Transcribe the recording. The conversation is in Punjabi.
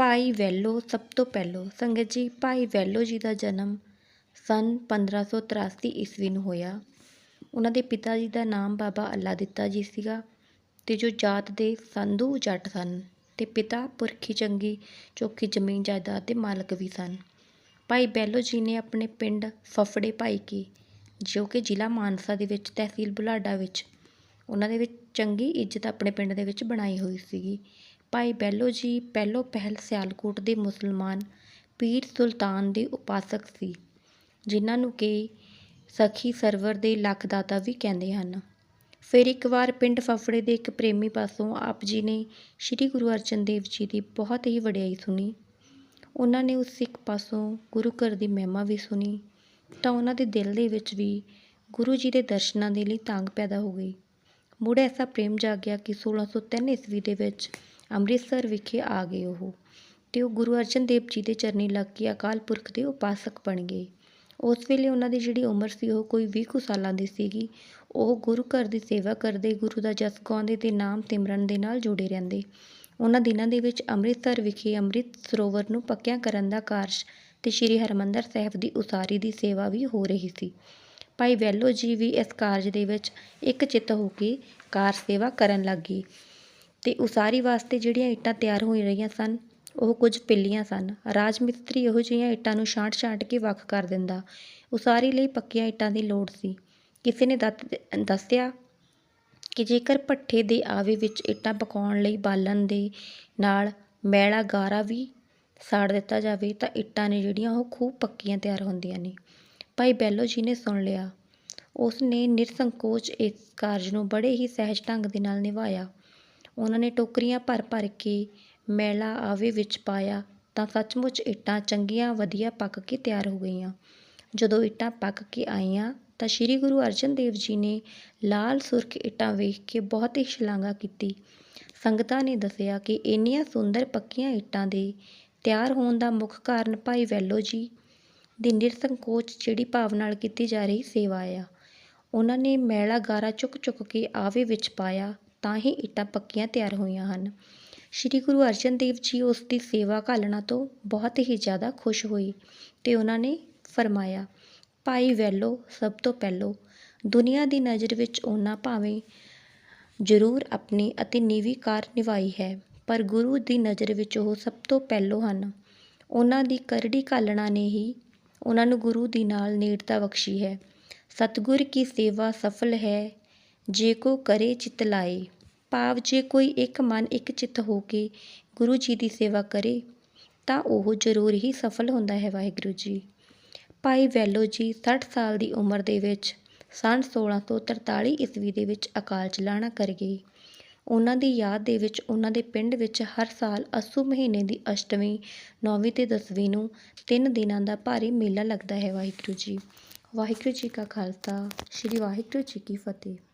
ਭਾਈ ਵੈਲੋ, ਸਭ ਤੋਂ ਪਹਿਲੋਂ ਸੰਗਤ ਜੀ, ਭਾਈ ਵੈਲੋ ਜੀ ਦਾ ਜਨਮ ਸੰਨ 1583 ਈਸਵੀ ਨੂੰ ਹੋਇਆ। ਉਹਨਾਂ ਦੇ ਪਿਤਾ ਜੀ ਦਾ ਨਾਮ ਬਾਬਾ ਅੱਲਾ ਦਿੱਤਾ ਜੀ ਸੀਗਾ ਅਤੇ ਜੋ ਜਾਤ ਦੇ ਸੰਧੂ ਜੱਟ ਸਨ ਅਤੇ ਪਿਤਾ ਪੁਰਖੀ ਚੰਗੀ ਚੋਖੀ ਜ਼ਮੀਨ ਜਾਇਦਾਦ ਦੇ ਮਾਲਕ ਵੀ ਸਨ। ਭਾਈ ਬੈਲੋ ਜੀ ਨੇ ਆਪਣੇ ਪਿੰਡ ਫਫੜੇ ਭਾਈ ਕੀ, ਜੋ ਕਿ ਜ਼ਿਲ੍ਹਾ ਮਾਨਸਾ ਦੇ ਵਿੱਚ ਤਹਿਸੀਲ ਬੁਲਾਡਾ ਵਿੱਚ, ਉਹਨਾਂ ਦੇ ਵਿੱਚ ਚੰਗੀ ਇੱਜ਼ਤ ਆਪਣੇ ਪਿੰਡ ਦੇ ਵਿੱਚ ਬਣਾਈ ਹੋਈ ਸੀਗੀ। ਭਾਈ ਬੈਲੋ ਜੀ ਪਹਿਲੋਂ ਪਹਿਲ ਸਿਆਲਕੋਟ ਦੇ ਮੁਸਲਮਾਨ ਪੀਰ ਸੁਲਤਾਨ ਦੇ ਉਪਾਸਕ ਸੀ, ਜਿਨ੍ਹਾਂ ਨੂੰ ਕਿ ਸਖੀ ਸਰਵਰ ਦੇ ਲੱਖਦਾਤਾ ਵੀ ਕਹਿੰਦੇ ਹਨ। ਫਿਰ ਇੱਕ ਵਾਰ ਪਿੰਡ ਫਫੜੇ ਦੇ ਇੱਕ ਪ੍ਰੇਮੀ ਪਾਸੋਂ ਆਪ ਜੀ ਨੇ ਸ੍ਰੀ ਗੁਰੂ ਅਰਜਨ ਦੇਵ ਜੀ ਦੀ ਬਹੁਤ ਹੀ ਵਡਿਆਈ ਸੁਣੀ। ਉਹਨਾਂ ਨੇ ਉਸ ਸਿੱਖ ਪਾਸੋਂ ਗੁਰੂ ਘਰ ਦੀ ਮਹਿਮਾ ਵੀ ਸੁਣੀ, ਤਾਂ ਉਹਨਾਂ ਦੇ ਦਿਲ ਦੇ ਵਿੱਚ ਵੀ ਗੁਰੂ ਜੀ ਦੇ ਦਰਸ਼ਨਾਂ ਦੇ ਲਈ ਤਾਂਗ ਪੈਦਾ ਹੋ ਗਈ। ਮੁੜ ਐਸਾ ਪ੍ਰੇਮ ਜਾਗਿਆ ਕਿ 1603 ਈਸਵੀ ਦੇ ਵਿੱਚ ਅੰਮ੍ਰਿਤਸਰ ਵਿਖੇ ਆ ਗਏ ਉਹ। ਤੇ ਉਹ ਗੁਰੂ ਅਰਜਨ ਦੇਵ ਜੀ ਦੇ ਚਰਨੀ ਲੱਗ ਕੇ ਅਕਾਲ ਪੁਰਖ ਦੇ ਉਪਾਸਕ ਬਣ ਗਏ। ਉਸ ਵੇਲੇ ਉਹਨਾਂ ਦੀ ਜਿਹੜੀ ਉਮਰ ਸੀ, ਉਹ ਕੋਈ 20 ਕੁ ਸਾਲਾਂ ਦੀ ਸੀਗੀ। ਉਹ ਗੁਰੂ ਘਰ ਦੀ ਸੇਵਾ ਕਰਦੇ, ਗੁਰੂ ਦਾ ਜਸ ਗਾਉਂਦੇ ਤੇ ਨਾਮ ਸਿਮਰਨ ਦੇ ਨਾਲ ਜੁੜੇ ਰਹਿੰਦੇ। ਉਹਨਾਂ ਦਿਨਾਂ ਦੇ ਵਿੱਚ ਅੰਮ੍ਰਿਤਸਰ ਵਿਖੇ ਅੰਮ੍ਰਿਤ ਸਰੋਵਰ ਨੂੰ ਪੱਕਿਆ ਕਰਨ ਦਾ ਕਾਰਜ ਤੇ ਸ੍ਰੀ ਹਰਮੰਦਰ ਸਾਹਿਬ ਦੀ ਉਸਾਰੀ ਦੀ ਸੇਵਾ ਵੀ ਹੋ ਰਹੀ ਸੀ। ਭਾਈ ਵੈਲੋ ਜੀ ਵੀ ਇਸ ਕਾਰਜ ਦੇ ਵਿੱਚ ਇੱਕ ਚਿੱਤ ਹੋ ਕੇ ਕਾਰ ਸੇਵਾ ਕਰਨ ਲੱਗ ਗਏ। ਤੇ ਉਸਾਰੀ ਵਾਸਤੇ ਜਿਹੜੀਆਂ ਇੱਟਾਂ ਤਿਆਰ ਹੋ ਰਹੀਆਂ ਸਨ, ਉਹ ਕੁਝ ਪਿੱਲੀਆਂ ਸਨ। ਰਾਜ ਮਿਸਤਰੀ ਇਹੋ ਜਿਹੀਆਂ ਇੱਟਾਂ ਨੂੰ ਛਾਂਟ ਛਾਂਟ ਕੇ ਵੱਖ ਕਰ ਦਿੰਦਾ। ਉਸਾਰੀ ਲਈ ਪੱਕੀਆਂ ਇੱਟਾਂ ਦੀ ਲੋੜ ਸੀ। ਕਿਸੇ ਨੇ ਦੱਸਿਆ ਕਿ ਜੇਕਰ ਭੱਠੇ ਦੇ ਆਵੇ ਵਿੱਚ ਇੱਟਾਂ ਪਕਾਉਣ ਲਈ ਬਾਲਣ ਦੇ ਨਾਲ ਮੈਲਾ ਗਾਰਾ ਵੀ ਸਾੜ ਦਿੱਤਾ ਜਾਵੇ, ਤਾਂ ਇੱਟਾਂ ਨੇ ਜਿਹੜੀਆਂ ਉਹ ਖੂਬ ਪੱਕੀਆਂ ਤਿਆਰ ਹੁੰਦੀਆਂ ਨੇ। ਭਾਈ ਬੈਲੋ ਜੀ ਨੇ ਸੁਣ ਲਿਆ। ਉਸ ਨੇ ਨਿਰਸੰਕੋਚ ਇਸ ਕਾਰਜ ਨੂੰ ਬੜੇ ਹੀ ਸਹਿਜ ਢੰਗ ਦੇ ਨਾਲ ਨਿਭਾਇਆ। ਉਹਨਾਂ ਨੇ ਟੋਕਰੀਆਂ ਭਰ ਭਰ ਕੇ ਮੈਲਾ ਆਵੇ ਵਿੱਚ ਪਾਇਆ ਤਾਂ ਸੱਚਮੁੱਚ ਇੱਟਾਂ ਚੰਗੀਆਂ ਵਧੀਆ ਪੱਕ ਕੇ ਤਿਆਰ ਹੋ ਗਈਆਂ। ਜਦੋਂ ਇੱਟਾਂ ਪੱਕ ਕੇ ਆਈਆਂ ਤਾਂ ਸ੍ਰੀ ਗੁਰੂ ਅਰਜਨ ਦੇਵ ਜੀ ਨੇ ਲਾਲ ਸੁਰਖ ਇੱਟਾਂ ਵੇਖ ਕੇ ਬਹੁਤ ਹੀ ਸ਼ਲਾਘਾ ਕੀਤੀ। ਸੰਗਤਾਂ ਨੇ ਦੱਸਿਆ ਕਿ ਇੰਨੀਆਂ ਸੁੰਦਰ ਪੱਕੀਆਂ ਇੱਟਾਂ ਦੇ ਤਿਆਰ ਹੋਣ ਦਾ ਮੁੱਖ ਕਾਰਨ ਭਾਈ ਵੈਲੋ ਜੀ ਦੀ ਨਿਰਸੰਕੋਚ ਜਿਹੜੀ ਭਾਵ ਨਾਲ ਕੀਤੀ ਜਾ ਰਹੀ ਸੇਵਾ ਆ। ਉਹਨਾਂ ਨੇ ਮੈਲਾ ਗਾਰਾ ਚੁੱਕ ਚੁੱਕ ਕੇ ਆਵੇ ਵਿੱਚ ਪਾਇਆ ਤਾਂ ਹੀ ਇੱਟਾਂ ਪੱਕੀਆਂ ਤਿਆਰ ਹੋਈਆਂ ਹਨ। ਸ੍ਰੀ ਗੁਰੂ ਅਰਜਨ ਦੇਵ ਜੀ ਉਸ ਦੀ ਸੇਵਾ ਘਾਲਣਾ ਤੋਂ ਬਹੁਤ ਹੀ ਜ਼ਿਆਦਾ ਖੁਸ਼ ਹੋਏ ਤੇ ਉਹਨਾਂ ਨੇ ਫਰਮਾਇਆ, ਭਾਈ ਵੈਲੋ, ਸਭ ਤੋਂ ਪਹਿਲੋਂ, ਦੁਨੀਆ ਦੀ ਨਜ਼ਰ ਵਿੱਚ ਉਹਨਾਂ ਭਾਵੇਂ ਜ਼ਰੂਰ ਆਪਣੀ ਅਤੇ ਨੀਵੀਂ ਕਾਰ ਨਿਭਾਈ ਹੈ, ਪਰ ਗੁਰੂ ਦੀ ਨਜ਼ਰ ਵਿੱਚ ਉਹ ਸਭ ਤੋਂ ਪਹਿਲੋਂ ਹਨ। ਉਹਨਾਂ ਦੀ ਕਰੜੀ ਘਾਲਣਾ ਨੇ ਹੀ ਉਹਨਾਂ ਨੂੰ ਗੁਰੂ ਦੀ ਨਾਲ ਨੇੜਤਾ ਬਖਸ਼ੀ ਹੈ। ਸਤਿਗੁਰ ਕੀ ਸੇਵਾ ਸਫਲ ਹੈ ਜੇ ਕੋ ਕਰੇ ਚਿਤ ਲਾਏ, ਭਾਵ ਜੇ ਕੋਈ ਇੱਕ ਮਨ ਇੱਕ ਚਿੱਤ ਹੋ ਕੇ ਗੁਰੂ ਜੀ ਦੀ ਸੇਵਾ ਕਰੇ, ਤਾਂ ਉਹ ਜ਼ਰੂਰ ਹੀ ਸਫਲ ਹੁੰਦਾ ਹੈ ਵਾਹਿਗੁਰੂ ਜੀ। ਭਾਈ ਵੈਲੋ ਜੀ 60 ਸਾਲ ਦੀ ਉਮਰ ਦੇ ਵਿੱਚ ਸੰਨ 1643 ਈਸਵੀ ਦੇ ਵਿੱਚ ਅਕਾਲ ਚਲਾਣਾ ਕਰ ਗਏ। ਉਹਨਾਂ ਦੀ ਯਾਦ ਦੇ ਵਿੱਚ ਉਹਨਾਂ ਦੇ ਪਿੰਡ ਵਿੱਚ ਹਰ ਸਾਲ ਅਸੂ ਮਹੀਨੇ ਦੀ ਅਸ਼ਟਮੀ ਨੌਵੀਂ ਤੇ ਦਸਵੀਂ ਨੂੰ ਤਿੰਨ ਦਿਨਾਂ ਦਾ ਭਾਰੀ ਮੇਲਾ ਲੱਗਦਾ ਹੈ ਵਾਹਿਗੁਰੂ ਜੀ। ਵਾਹਿਗੁਰੂ ਜੀ ਕਾ ਖਾਲਸਾ, ਸ੍ਰੀ ਵਾਹਿਗੁਰੂ ਜੀ ਕੀ ਫਤਿਹ।